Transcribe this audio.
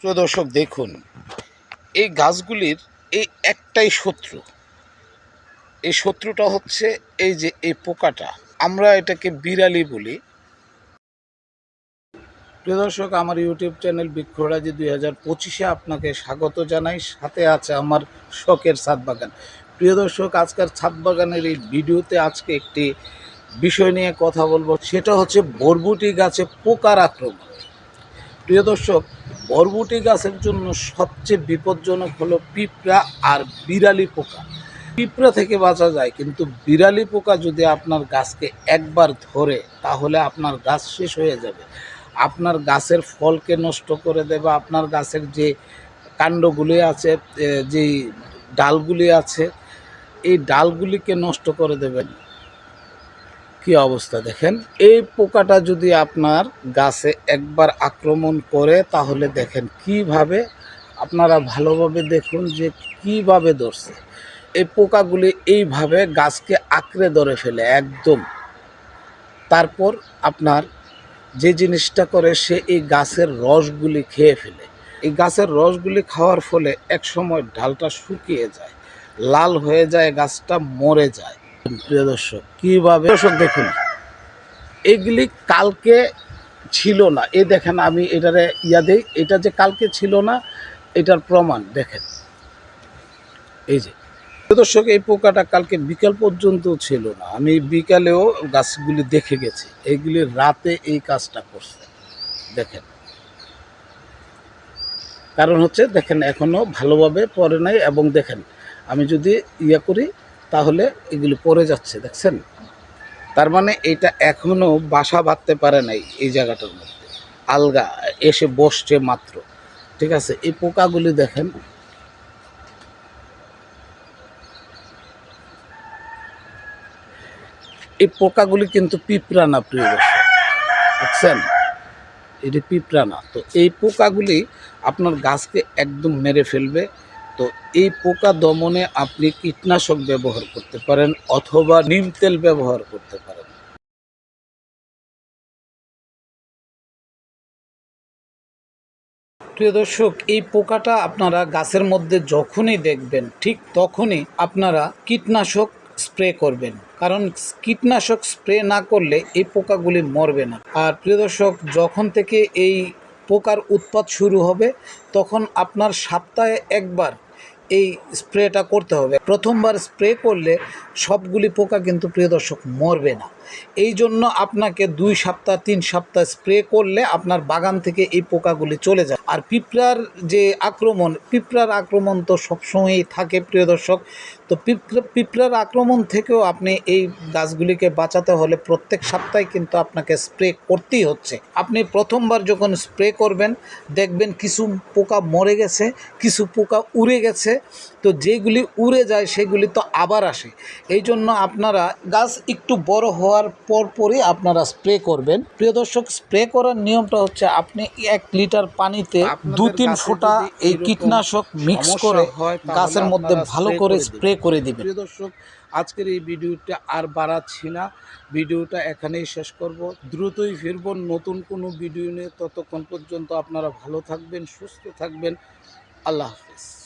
প্রিয় দর্শক, দেখুন, এই গাছগুলির এই একটাই শত্রু। এই শত্রুটা হচ্ছে এই যে এই পোকাটা। আমরা এটাকে বিড়ালি বলি। প্রিয় দর্শক, আমার ইউটিউব চ্যানেল বৃক্ষরাজি দুই হাজার পঁচিশে আপনাকে স্বাগত জানাই। সাথে আছে আমার শখের ছাদ বাগান। প্রিয় দর্শক, আজকের ছাদ বাগানের এই ভিডিওতে আজকে একটি বিষয় নিয়ে কথা বলব। সেটা হচ্ছে বরবুটি গাছে পোকার আক্রমণ। প্রিয় দর্শক বরবুটি গাছের জন্য সবচেয়ে বিপজ্জনক হলো পিঁপড়া আর বিড়ালি পোকা। পিঁপড়া থেকে বাঁচা যায়, কিন্তু বিড়ালি পোকা যদি আপনার গাছকে একবার ধরে, তাহলে আপনার গাছ শেষ হয়ে যাবে। আপনার গাছের ফলকে নষ্ট করে দেবে, আপনার গাছের যে কাণ্ডগুলি আছে যেই ডালগুলি আছে, এই ডালগুলিকে নষ্ট করে দেবেন। কি অবস্থা দেখেন? এই পোকাটা যদি আপনার গাছে একবার আক্রমণ করে, তাহলে দেখেন কীভাবে আপনারা ভালোভাবে দেখুন যে কীভাবে ধরছে। এই পোকাগুলি এইভাবে গাছকে আঁকড়ে ধরে ফেলে, একদম। তারপর আপনার যে জিনিসটা করে, সে এই গাছের রসগুলি খেয়ে ফেলে। এই গাছের রসগুলি খাওয়ার ফলে এক সময় ডালটা শুকিয়ে যায়, লাল হয়ে যায়, গাছটা মরে যায়। প্রিয় দর্শক, কীভাবে দর্শক দেখুন, এগুলি কালকে ছিল না। এই দেখেন আমি এটারে ইয়া দেই, এটা যে কালকে ছিল না, এটার প্রমাণ দেখেন। এই যে, প্রিয় দর্শক, এই পোকাটা কালকে বিকাল পর্যন্ত ছিল না। আমি বিকালেও গাছগুলি দেখে গেছি এইগুলি রাতে এই কাজটা করছে। দেখেন, কারণ হচ্ছে দেখেন এখনও ভালোভাবে পরে নাই এবং দেখেন, আমি যদি ইয়া করি তাহলে এগুলি পড়ে যাচ্ছে, দেখছেন? তার মানে এটা এখনও বাসা বাঁধতে পারে নাই এই জায়গাটার মধ্যে। আলগা, এসে বসছে মাত্র। ঠিক আছে, এই পোকাগুলি দেখেন। এই পোকাগুলি কিন্তু পিঁপড়া না প্রিয় বুঝছেন? এটি পিঁপড়া না তো এই পোকাগুলি আপনার গাছকে একদম মেরে ফেলবে তো এই পোকা দমনে আপনি কীটনাশক ব্যবহার করতে পারেন অথবা নিম তেল ব্যবহার করতে পারেন। প্রিয় দর্শক, এই পোকাটা আপনারা গাছের মধ্যে যখনই দেখবেন, ঠিক তখনই আপনারা কীটনাশক স্প্রে করবেন। কারণ কীটনাশক স্প্রে না করলে এই পোকাগুলি মরবে না। আর প্রিয় দর্শক, যখন থেকে এই পোকার উৎপাত শুরু হবে, তখন আপনার সপ্তাহে একবার এই স্প্রেটা করতে হবে। প্রথমবার স্প্রে করলে সবগুলি পোকা কিন্তু প্রিয় দর্শক মরবে না। এই জন্য আপনাকে দুই সপ্তাহ, তিন সপ্তাহ স্প্রে করলে আপনার বাগান থেকে এই পোকাগুলি চলে যায়। আর পিঁপড়ার যে আক্রমণ, পিঁপড়ার আক্রমণ তো সবসময়ই থাকে প্রিয় দর্শক। তো পিঁপড়া, পিঁপড়ার আক্রমণ থেকেও আপনি এই গাছগুলিকে বাঁচাতে হলে প্রত্যেক সপ্তাহে কিন্তু আপনাকে স্প্রে করতেই হচ্ছে। আপনি প্রথমবার যখন স্প্রে করবেন, দেখবেন কিছু পোকা মরে গেছে, কিছু পোকা উড়ে গেছে। তো যেগুলি উড়ে যায়, সেগুলি তো আবার আসে। এই জন্য আপনারা গাছ একটু বড় হওয়ার পর পরই আপনারা স্প্রে করবেন। প্রিয় দর্শক স্প্রে করার নিয়মটা হচ্ছে আপনি এক লিটার পানিতে দু তিন ফোঁটা এই কীটনাশক মিক্স করে গাছের মধ্যে ভালো করে করে স্প্রে করে দিবেন। প্রিয় দর্শক আজকের এই ভিডিওটা আর বাড়াচ্ছি না। ভিডিওটা এখানেই শেষ করব। দ্রুতই ফিরব নতুন কোনো ভিডিও নিয়ে। ততক্ষণ পর্যন্ত আপনারা ভালো থাকবেন সুস্থ থাকবেন। আল্লাহ হাফিজ।